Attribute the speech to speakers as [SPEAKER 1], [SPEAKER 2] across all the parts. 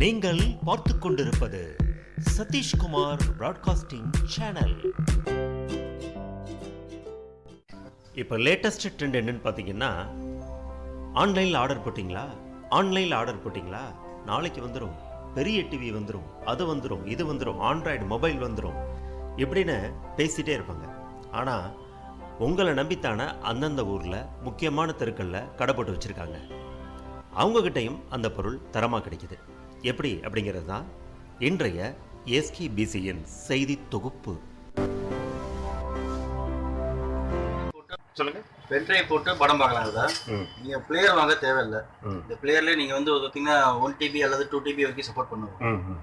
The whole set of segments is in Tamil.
[SPEAKER 1] நீங்கள் பார்த்து கொண்டிருப்பது சதீஷ்குமார் பிராட்காஸ்டிங் சேனல் இப்போ லேட்டஸ்ட் ட்ரெண்ட் என்னன்னு பார்த்தீங்கன்னா ஆன்லைனில் ஆர்டர் போட்டிங்களா? ஆன்லைனில் ஆர்டர் போட்டிங்களா? நாளைக்கு வந்துடும் பெரிய டிவி வந்துடும் அது வந்துடும் இது வந்துடும் ஆண்ட்ராய்டு மொபைல் வந்துடும் இப்படின்னு பேசிகிட்டே இருப்பாங்க. ஆனால் உங்களை நம்பித்தான அந்தந்த ஊரில் முக்கியமான தெருக்களில் கடைப்பட்டு வச்சுருக்காங்க. அவங்கக்கிட்டையும் அந்த பொருள் தரமாக கிடைக்கிது. எப்படி அப்படிங்கிறது தான் இன்றைய எஸ்கேபிசியின் செய்தி தொகுப்பு.
[SPEAKER 2] சொல்லுங்க.
[SPEAKER 3] பென்ட்ரைவ் போட்டு படம் பார்க்கலாம் சார்.
[SPEAKER 2] ம்.
[SPEAKER 3] நீங்கள் பிளேயர் வாங்க தேவையில்லை. இந்த பிளேயர்லேயே நீங்கள் வந்து பார்த்தீங்கன்னா ஒன் டிபி அல்லது டூ டிபி வரைக்கும் சப்போர்ட் பண்ணுவோம்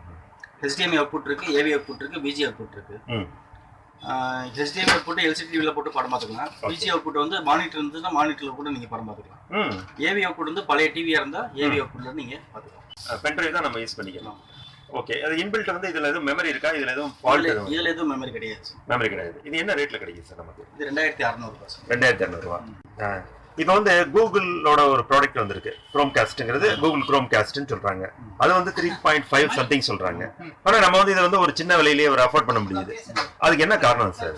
[SPEAKER 3] ஹெச்டிஎம்ஐ அவுட்புட் இருக்கு ஏவி அவுட்புட் இருக்கு பிஜி அவுட்புட் இருக்கு.
[SPEAKER 2] ம்
[SPEAKER 3] ஹெச்டிஎம்ஐ அவுட்புட் எல்சிடி டிவியில் போட்டு படம் பார்த்துக்கலாம். பிஜி அவுட்புட் வந்து மானிட்டர் இருந்துச்சுன்னா மானிட்டரில் கூட நீங்கள் படம் பார்த்துக்கலாம். ஏவி அவுட்புட் வந்து பழைய டிவியாக இருந்தால் ஏவி அவுட்புட்டில் நீங்கள் பார்த்துக்கலாம்.
[SPEAKER 2] பென்ட்ரைவ் தான் நம்ம யூஸ் பண்ணிக்கலாம். ஓகே அது இன்பில்ட் வந்து இதுல எதுவும் மெமரி இருக்கா? இதுல எதுவும் ஃபால்ட் எதுவும்?
[SPEAKER 3] இதில் எதுவும் மெமரி கிடையாது.
[SPEAKER 2] மெமரி கிடையாது. இது என்ன ரேட்ல கிடைக்குது சார் நமக்கு?
[SPEAKER 3] இது ரெண்டாயிரத்தி அறநூறுபா சார்
[SPEAKER 2] ரெண்டாயிரத்தி இரநூறுவா இப்போ வந்து கூகுளோட ஒரு ப்ராடக்ட் வந்திருக்கு க்ரோம் காஸ்ட்ங்கிறது கூகுள் க்ரோம் காஸ்ட்னு சொல்றாங்க. அது வந்து த்ரீ பாயிண்ட் ஃபைவ் சம்திங் சொல்றாங்க. ஆனா நம்ம வந்து இதை வந்து ஒரு சின்ன விலையிலேயே ஒரு அஃபோர்ட் பண்ண முடியுது அதுக்கு என்ன காரணம் sir?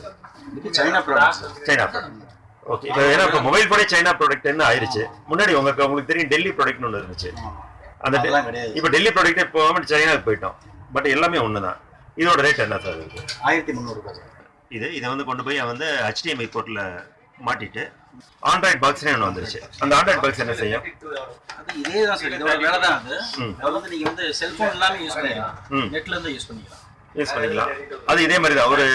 [SPEAKER 3] China product
[SPEAKER 2] China product okay இப்போ ஏன்னா இப்போ மொபைல் போனே சைனா ப்ராடக்ட்னு ஆயிருச்சு. முன்னாடி உங்களுக்கு உங்களுக்கு தெரியும் டெல்லி ப்ராடக்ட்னு ஒன்று இருந்துச்சு. அந்த இப்போ டெல்லி ப்ராடக்ட் இப்போ சைனாக்கு போயிட்டோம். பட் எல்லாமே ஒன்று தான் இதோட ரேட் என்ன சார்
[SPEAKER 3] ஆயிரத்தி முந்நூறுபா சார்
[SPEAKER 2] இது இதை வந்து கொண்டு போய் வந்து HDMI போர்ட்டில் மாட்டிட்டு ஆண்ட்ராய்ட் பாக்ஸ்னே ஒன்று வந்துருச்சு. அந்த ஆண்ட்ராய்ட் பாக்ஸ் என்ன செய்யும்?
[SPEAKER 3] அது இதே தான் சார். இதோட வேலை தான் அது.
[SPEAKER 2] ம்.
[SPEAKER 3] அதை வந்து நீங்கள் வந்து செல்ஃபோன் இல்லாமல் யூஸ் பண்ணிக்கலாம். நெட்ல இருந்து யூஸ் பண்ணிக்கலாம்.
[SPEAKER 2] யூஸ் பண்ணிக்கலாம். அது இதே மாதிரி தான். ஒரு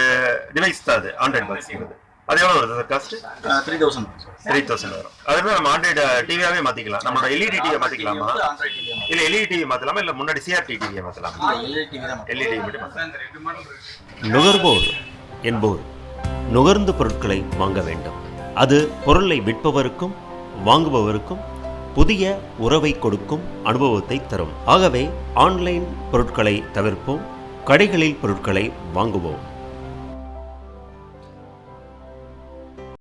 [SPEAKER 2] டிவைஸ் தான் அது ஆண்ட்ராய்ட் பாக்ஸ்ங்கிறது அது எவ்வளோ வருது sir? Cost
[SPEAKER 3] three thousand
[SPEAKER 2] three thousand வரும். அதுமாதிரி நம்ம ஆண்ட்ராய்டு டிவியாவே மாற்றிக்கலாம் நம்மளோட எல்இடி டிவியை மாற்றிக்கலாமா இல்லை எல்இடி டிவி மாற்றலாமா இல்லை முன்னாடி சிஆர்டி டிவியை மாற்றலாமா எல்இடி மட்டும் மாற்றலாம்
[SPEAKER 1] நுகர்வோர் என்போர் நுகர்ந்து பொருட்களை வாங்க வேண்டும். அது பொருளை விற்பவருக்கும் வாங்குபவருக்கும் புதிய உறவை கொடுக்கும் அனுபவத்தை தரும். ஆகவே ஆன்லைன் பொருட்களை தவிர்ப்போம் கடைகளில் பொருட்களை வாங்குவோம்.